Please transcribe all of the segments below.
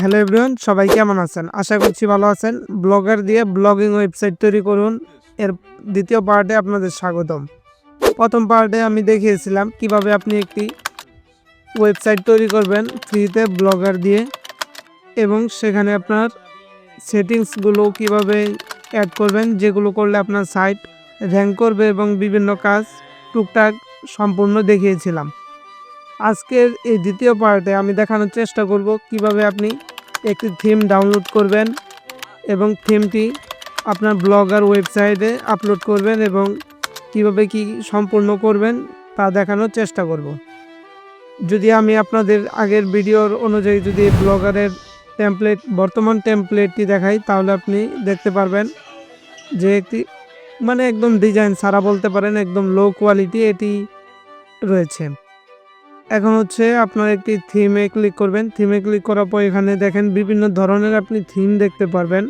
Hello everyone সবাই কেমন আছেন? আশা করছি ভালো আছেন। ব্লগার দিয়ে ব্লগিং ওয়েবসাইট তৈরি করুন। এর দ্বিতীয় পার্টে আপনাদের স্বাগতম। প্রথম পার্টে আমি দেখিয়েছিলাম কীভাবে আপনি একটি ওয়েবসাইট তৈরি করবেন ফ্রিতে ব্লগার দিয়ে এবং সেখানে আপনার সেটিংসগুলো কীভাবে অ্যাড করবেন, যেগুলো করলে আপনার সাইট র্যাঙ্ক করবে এবং বিভিন্ন কাজ টুকটাক সম্পূর্ণ দেখিয়েছিলাম। আজকের এই দ্বিতীয় পার্টে আমি দেখানোর চেষ্টা করব কীভাবে আপনি একটি থিম ডাউনলোড করবেন এবং থিমটি আপনার ব্লগার ওয়েবসাইটে আপলোড করবেন এবং কীভাবে কি সম্পূর্ণ করবেন তা দেখানোর চেষ্টা করব। যদি আমি আপনাদের আগের ভিডিওর অনুযায়ী যদি ব্লগারের টেমপ্লেট বর্তমান টেমপ্লেটটি দেখাই, তাহলে আপনি দেখতে পারবেন যে একটি মানে একদম ডিজাইন সারা বলতে পারেন, একদম লো কোয়ালিটি এটি রয়েছে। এখন হচ্ছে আপনার একটি থিমে ক্লিক করবেন। থিমে ক্লিক করার পর এখানে দেখেন বিভিন্ন ধরনের আপনি থিম দেখতে পারবেন।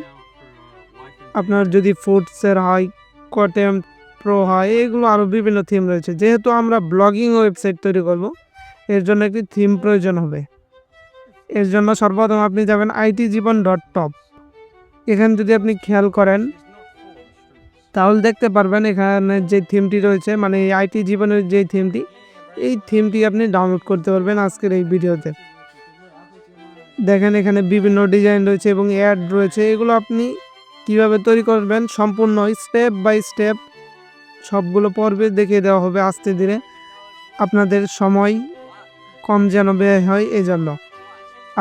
আপনার যদি ফুডসের হয় কটেম প্রো হয়, এগুলো আরও বিভিন্ন থিম রয়েছে। যেহেতু আমরা ব্লগিং ওয়েবসাইট তৈরি করব, এর জন্য একটি থিম প্রয়োজন হবে। এর জন্য সর্বপ্রথম আপনি যাবেন আইটি জীবন ডট টপ এখানে যদি আপনি খেয়াল করেন, তাহলে দেখতে পারবেন এখানে যে থিমটি রয়েছে মানে আইটি জীবনের যে থিমটি এই থিমটি আপনি ডাউনলোড করতে পারবেন আজকের এই ভিডিওতে। দেখেন, এখানে বিভিন্ন ডিজাইন রয়েছে এবং অ্যাড রয়েছে। এগুলো আপনি কীভাবে তৈরি করবেন সম্পূর্ণ স্টেপ বাই স্টেপ সবগুলো পর্বে দেখিয়ে দেওয়া হবে আস্তে ধীরে। আপনাদের সময় কম যেন ব্যয় হয় এই জন্য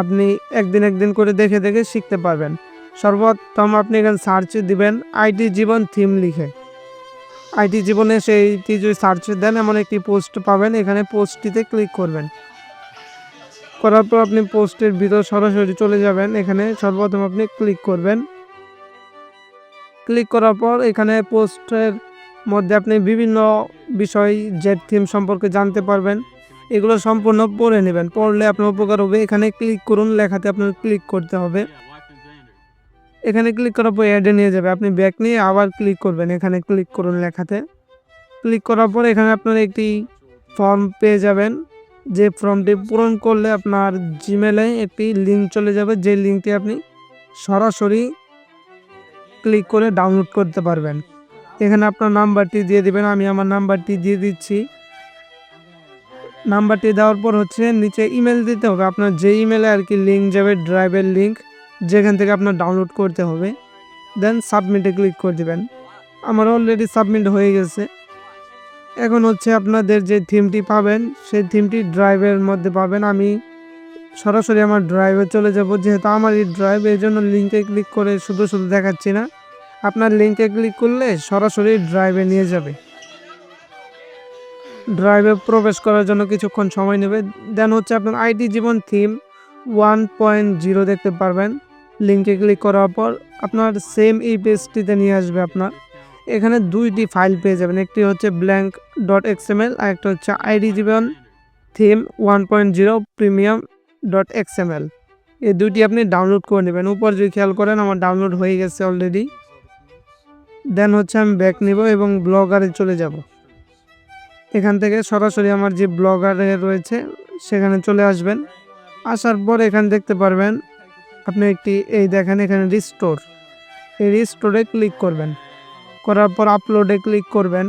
আপনি একদিন একদিন করে দেখে দেখে শিখতে পারবেন। সর্বোত্তম আপনি এখানে সার্চ দিবেন আইটি জীবন থিম লিখে। আইটি জীবনে সেইটি যদি সার্চ দেন, এমন একটি পোস্ট পাবেন। এখানে পোস্টটিতে ক্লিক করবেন। করার পর আপনি পোস্টের ভিতর সরাসরি চলে যাবেন। এখানে সর্বপ্রথম আপনি ক্লিক করবেন। ক্লিক করার পর এখানে পোস্টের মধ্যে আপনি বিভিন্ন বিষয়, জেড থিম সম্পর্কে জানতে পারবেন। এগুলো সম্পূর্ণ পড়ে নেবেন। পড়লে আপনার উপকার হবে। এখানে ক্লিক করুন। লেখাতে আপনার ক্লিক করতে হবে। এখানে ক্লিক করার পর অ্যাডে নিয়ে যাবে। আপনি ব্যাক নিয়ে আবার ক্লিক করবেন। এখানে ক্লিক করুন লেখাতে। ক্লিক করার পর এখানে আপনার একটি ফর্ম পেয়ে যাবেন। যে ফর্মটি পূরণ করলে আপনার জিমেলে একটি লিঙ্ক চলে যাবে। যে লিঙ্কটি আপনি সরাসরি ক্লিক করে ডাউনলোড করতে পারবেন। এখানে আপনার নাম্বারটি দিয়ে দিবেন। আমি আমার নাম্বারটি দিয়ে দিচ্ছি। নাম্বারটি দেওয়ার পর হচ্ছে নিচে ইমেল দিতে হবে। আপনার যে ইমেলে আর কি লিঙ্ক যাবে ড্রাইভের লিঙ্ক যেখান থেকে আপনার ডাউনলোড করতে হবে দেন সাবমিটে ক্লিক করে দেবেন। আমার অলরেডি সাবমিট হয়ে গেছে। এখন হচ্ছে আপনাদের যে থিমটি পাবেন, সেই থিমটি ড্রাইভের মধ্যে পাবেন। আমি সরাসরি আমার ড্রাইভে চলে যাব, যেহেতু আমার এই ড্রাইভ এই জন্য লিঙ্কে ক্লিক করে শুধু শুধু দেখাচ্ছি না। আপনার লিঙ্কে ক্লিক করলে সরাসরি ড্রাইভে নিয়ে যাবে। ড্রাইভে প্রবেশ করার জন্য কিছুক্ষণ সময় নেবে। দেন হচ্ছে আপনার IT Jibon theme one point zero দেখতে পারবেন। লিঙ্কে ক্লিক করার পর আপনার সেম এই পেজটিতে নিয়ে আসবে আপনার। এখানে দুইটি ফাইল পেয়ে যাবেন, একটি হচ্ছে ব্ল্যাঙ্ক ডট এক্সএমএল আর একটা হচ্ছে ID Jibon theme one point zero premium dot XML এই দুইটি আপনি ডাউনলোড করে নেবেন। উপর যদি খেয়াল করেন, আমার ডাউনলোড হয়ে গেছে অলরেডি দেন হচ্ছে আমি ব্যাক নিব এবং ব্লগারে চলে যাব। এখান থেকে সরাসরি আমার যে ব্লগারে রয়েছে, সেখানে চলে আসবেন। আসার পর এখানে দেখতে পারবেন আপনি একটি, এই দেখেন এখানে রিস্টোর এই রিস্টোরে ক্লিক করবেন। করার পর আপলোডে ক্লিক করবেন।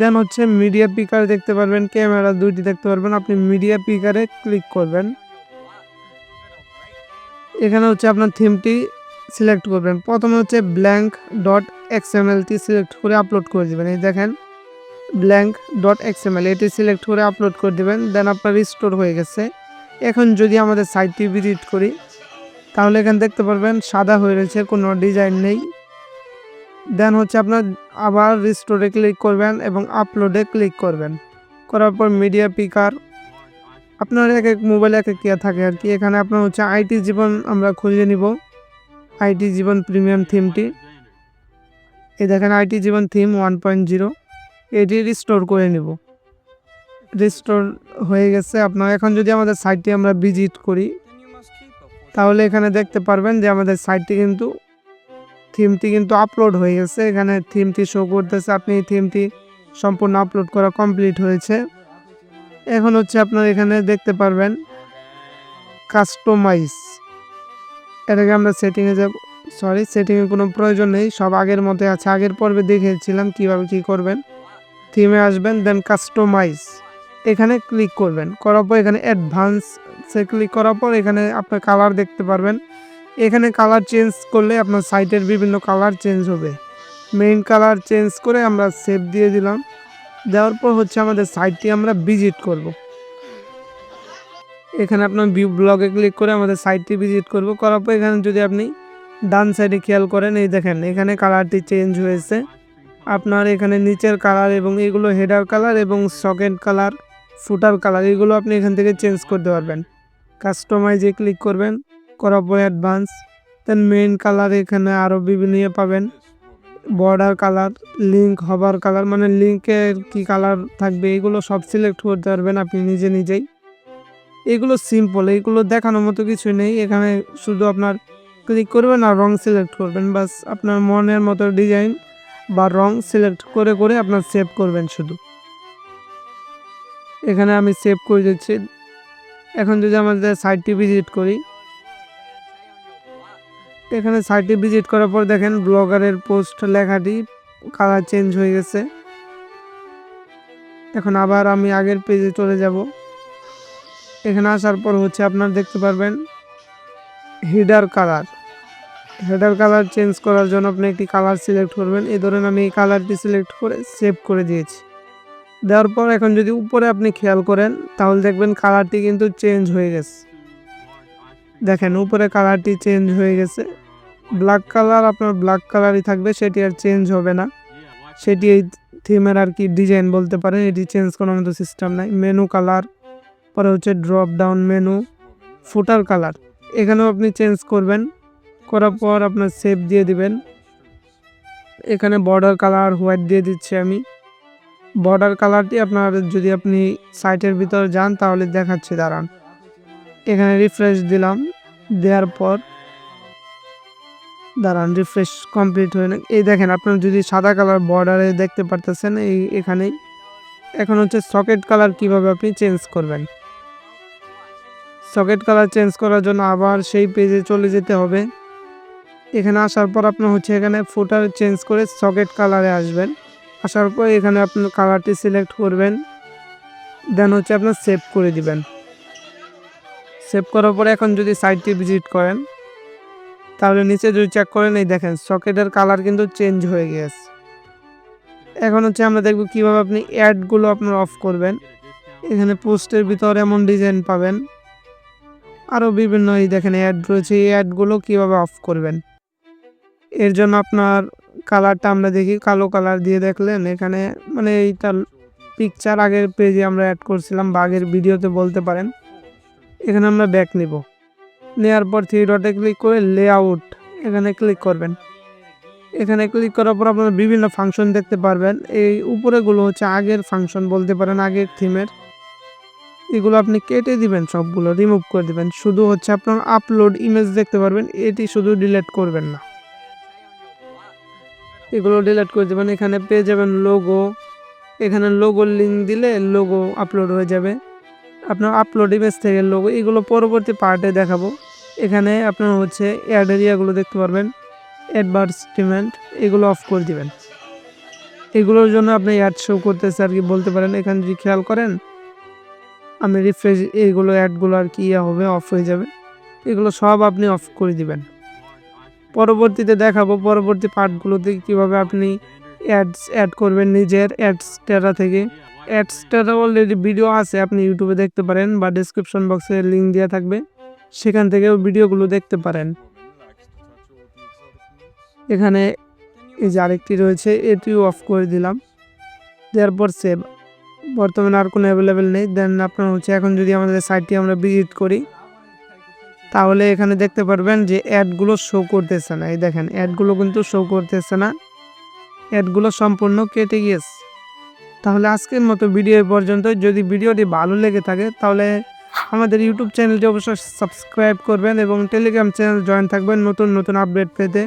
দেন হচ্ছে মিডিয়া পিকার দেখতে পারবেন ক্যামেরা দুইটি দেখতে পারবেন। আপনি মিডিয়া পিকারে ক্লিক করবেন। এখানে হচ্ছে আপনার থিমটি সিলেক্ট করবেন। প্রথমে হচ্ছে ব্ল্যাঙ্ক ডট এক্সএমএলটি সিলেক্ট করে আপলোড করে দেবেন। এই দেখেন ব্ল্যাঙ্ক ডট এক্সএমএল এটি সিলেক্ট করে আপলোড করে দেবেন। দেন আপনার রিস্টোর হয়ে গেছে। এখন যদি আমাদের সাইটটি ভিজিট করি তাহলে এখানে দেখতে পারবেন সাদা হয়ে রয়েছে, কোনো ডিজাইন নেই। দেন হচ্ছে আপনার আবার রিস্টোরে ক্লিক করবেন এবং আপলোডে ক্লিক করবেন। করার পর মিডিয়া পিকার আপনার এক এক মোবাইল এক এক থাকে আর কি। এখানে আপনার হচ্ছে আইটি জীবন আমরা খুঁজে নিব। আইটি জীবন প্রিমিয়াম থিমটি এই দেখেন IT Jibon theme one point zero এটি রিস্টোর করে নিব। রিস্টোর হয়ে গেছে। আপনার এখন যদি আমাদের সাইটটি আমরা ভিজিট করি তাহলে এখানে দেখতে পারবেন যে আমাদের সাইটটি কিন্তু থিমটি কিন্তু আপলোড হয়ে গেছে। এখানে থিমটি শো করতেছে। আপনি থিমটি সম্পূর্ণ আপলোড করা কমপ্লিট হয়েছে। এখন হচ্ছে আপনার এখানে দেখতে পারবেন কাস্টমাইজ এটাকে আমরা সেটিংয়ে যাব সরি সেটিংয়ের কোনো প্রয়োজন নেই। সব আগের মতো আছে। আগের পর্বে দেখেছিলাম কীভাবে কী করবেন। থিমে আসবেন দেন কাস্টমাইজ এখানে ক্লিক করবেন। করার পর এখানে অ্যাডভান্সে ক্লিক করার পর এখানে আপনার কালার দেখতে পারবেন। এখানে কালার চেঞ্জ করলে আপনার সাইটের বিভিন্ন কালার চেঞ্জ হবে। মেইন কালার চেঞ্জ করে আমরা সেভ দিয়ে দিলাম। দেওয়ার পর হচ্ছে আমাদের সাইটটি আমরা ভিজিট করব। এখানে আপনার ভিউ ব্লগে ক্লিক করে আমাদের সাইটটি ভিজিট করব। করার পর এখানে যদি আপনি ডান সাইডে খেয়াল করেন, এই দেখেন, এখানে কালারটি চেঞ্জ হয়েছে। আপনার এখানে নিচের কালার এবং এগুলো হেডার কালার এবং সকেট কালার ফুটার কালার এগুলো আপনি এখান থেকে চেঞ্জ করতে পারবেন। কাস্টমাইজে ক্লিক করবেন, করার পর অ্যাডভান্স দেন মেইন কালার এখানে আরও বিভিন্ন ইয়ে পাবেন। Border colour link hover colour মানে লিঙ্কের কি কালার থাকবে এগুলো সব সিলেক্ট করতে পারবেন আপনি নিজে নিজেই। এগুলো সিম্পল এগুলো দেখানোর মতো কিছু নেই, এখানে শুধু আপনার ক্লিক করবেন আর রং সিলেক্ট করবেন বাস আপনার মনের মতো ডিজাইন বা রং সিলেক্ট করে করে আপনার সেভ করবেন শুধু। এখানে আমি সেভ করে দিচ্ছি। এখন যদি আমাদের সাইটটি ভিজিট করি। এখানে সাইটটি ভিজিট করার পর দেখেন ব্লগারের পোস্ট লেখাটি কালার চেঞ্জ হয়ে গেছে। এখন আবার আমি আগের পেজে চলে যাব। এখানে আসার পর হচ্ছে আপনার দেখতে পারবেন header colour header colour change করার জন্য আপনি একটি কালার সিলেক্ট করবেন। এই ধরেন আমি এই কালারটি সিলেক্ট করে সেভ করে দিয়েছি। দেওয়ার পর এখন যদি উপরে আপনি খেয়াল করেন, তাহলে দেখবেন কালারটি কিন্তু চেঞ্জ হয়ে গেছে। দেখেন, উপরে কালারটি চেঞ্জ হয়ে গেছে। ব্ল্যাক কালার আপনার ব্ল্যাক কালারই থাকবে, সেটি আর চেঞ্জ হবে না। সেটি এই থিমের আর কি ডিজাইন বলতে পারেন, এটি চেঞ্জ করার মতো সিস্টেম নাই। মেনু কালার পরে হচ্ছে drop down menu footer colour এখানেও আপনি চেঞ্জ করবেন, করার পর আপনার সেভ দিয়ে দিবেন। এখানে বর্ডার কালার হোয়াইট দিয়ে দিচ্ছি আমি। বর্ডার কালারটি আপনার যদি আপনি সাইটের ভিতরে যান, তাহলে দেখাচ্ছি, দাঁড়ান। এখানে রিফ্রেশ দিলাম, দেওয়ার পর, দাঁড়ান রিফ্রেশ কমপ্লিট হয়ে না এই দেখেন, আপনার যদি সাদা কালার বর্ডারে দেখতে পারতেছেন, এই এখানেই এখন হচ্ছে সকেট কালার কীভাবে আপনি চেঞ্জ করবেন। সকেট কালার চেঞ্জ করার জন্য আবার সেই পেজে চলে যেতে হবে। এখানে আসার পর আপনার হচ্ছে এখানে ফুটার চেঞ্জ করে সকেট কালারে আসবেন। আসার পর এখানে আপনার কালারটি সিলেক্ট করবেন। দেন হচ্ছে আপনার সেভ করে দিবেন। সেভ করার পরে এখন যদি সাইটটি ভিজিট করেন, তাহলে নিচে যদি চেক করেন, এই দেখেন সকেটের কালার কিন্তু চেঞ্জ হয়ে গিয়েছে এখন হচ্ছে আমরা দেখব কীভাবে আপনি অ্যাডগুলো আপনার অফ করবেন। এখানে পোস্টের ভিতরে এমন ডিজাইন পাবেন। আরও বিভিন্ন এই দেখেন অ্যাড রয়েছে, এই অ্যাডগুলো কীভাবে অফ করবেন। এর জন্য আপনার কালারটা আমরা দেখি, কালো কালার দিয়ে দেখলেন। এখানে মানে এইটা পিকচার আগের পেজে আমরা অ্যাড করছিলাম, বা আগের ভিডিওতে বলতে পারেন। এখানে আমরা ব্যাক নিব। নেওয়ার পর থ্রি ডটে ক্লিক করে লেআউট এখানে ক্লিক করবেন। এখানে ক্লিক করার পর আপনারা বিভিন্ন ফাংশন দেখতে পারবেন। এই উপরেগুলো হচ্ছে আগের ফাংশন বলতে পারেন, আগের থিমের এগুলো আপনি কেটে দিবেন, সবগুলো রিমুভ করে দিবেন। শুধু হচ্ছে আপনার আপলোড ইমেজ দেখতে পারবেন, এটি শুধু ডিলিট করবেন না। এগুলো ডিলিট করে দেবেন। এখানে পেয়ে যাবেন লোগো এখানে লোগোর লিঙ্ক দিলে লোগো আপলোড হয়ে যাবে। আপনার আপলোড ইমেজ থেকে লোগো এগুলো পরবর্তী পার্টে দেখাবো। এখানে আপনার হচ্ছে অ্যাড এরিয়াগুলো দেখতে পারবেন। অ্যাডভার্টিসমেন্ট এগুলো অফ করে দিবেন। এগুলোর জন্য আপনি অ্যাড শো করতেছে আর কি বলতে পারেন। এখানে যদি খেয়াল করেন, আমি রিফ্রেশ এইগুলো অ্যাডগুলো আর কি ইয়ে হবে অফ হয়ে যাবে। এগুলো সব আপনি অফ করে দিবেন। পরবর্তীতে দেখাবো পরবর্তী পার্টগুলোতে কীভাবে আপনি অ্যাডস অ্যাড করবেন নিজের অ্যাডস টেরা থেকে। অ্যাডস টেরা অলরেডি ভিডিও আছে, আপনি ইউটিউবে দেখতে পারেন বা ডিসক্রিপশন বক্সে লিঙ্ক দেওয়া থাকবে। সেখান থেকেও ভিডিওগুলো দেখতে পারেন। এখানে এই যে আরেকটি রয়েছে, এটিও অফ করে দিলাম। দেওয়ার পর সেভ বর্তমানে আর কোনো অ্যাভেলেবেল নেই। দেন আপনার হচ্ছে, এখন যদি আমাদের সাইটটি আমরা ভিজিট করি তাহলে এখানে দেখতে পারবেন যে অ্যাডগুলো শো করতেছে না। এই দেখেন, অ্যাডগুলো কিন্তু শো করতেছে না। অ্যাডগুলো সম্পূর্ণ কেটে গিয়েছে। তাহলে আজকের মতো ভিডিও পর্যন্ত যদি ভিডিওটি ভালো লেগে থাকে, তাহলে আমাদের ইউটিউব চ্যানেলটি অবশ্যই সাবস্ক্রাইব করবেন এবং টেলিগ্রাম চ্যানেল জয়েন থাকবেন নতুন নতুন আপডেট পেতে।